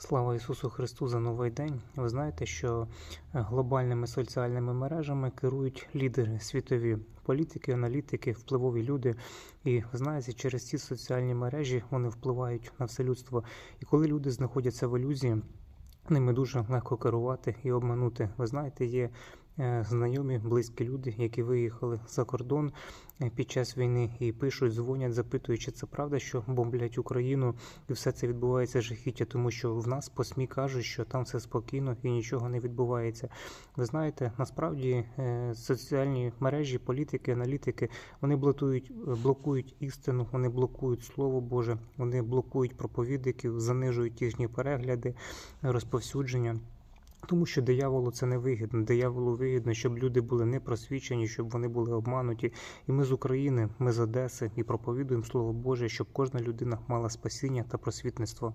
Слава Ісусу Христу за новий день. Ви знаєте, що е, глобальними соціальними мережами керують лідери світові політики, аналітики, впливові люди. І ви знаєте, через ці соціальні мережі вони впливають на все людство. І коли люди знаходяться в ілюзії, ними дуже легко керувати і обманути. Ви знаєте, є знайомі, близькі люди, які виїхали за кордон е, під час війни і пишуть, дзвонять, запитують, чи це правда, що бомблять Україну, і все це відбувається жахіття, тому що в нас по СМІ кажуть, що там все спокійно і нічого не відбувається. Ви знаєте, насправді е, соціальні мережі, політики, аналітики вони блокують, блокують істину, вони блокують слово Боже, вони блокують проповідників, занижують їхні перегляди, розповсюдження. Тому що дияволу це не вигідно. Дияволу вигідно, щоб люди були не просвічені, щоб вони були обмануті. І ми з України, ми з Одеси і проповідуємо Слово Боже, щоб кожна людина мала спасіння та просвітництво.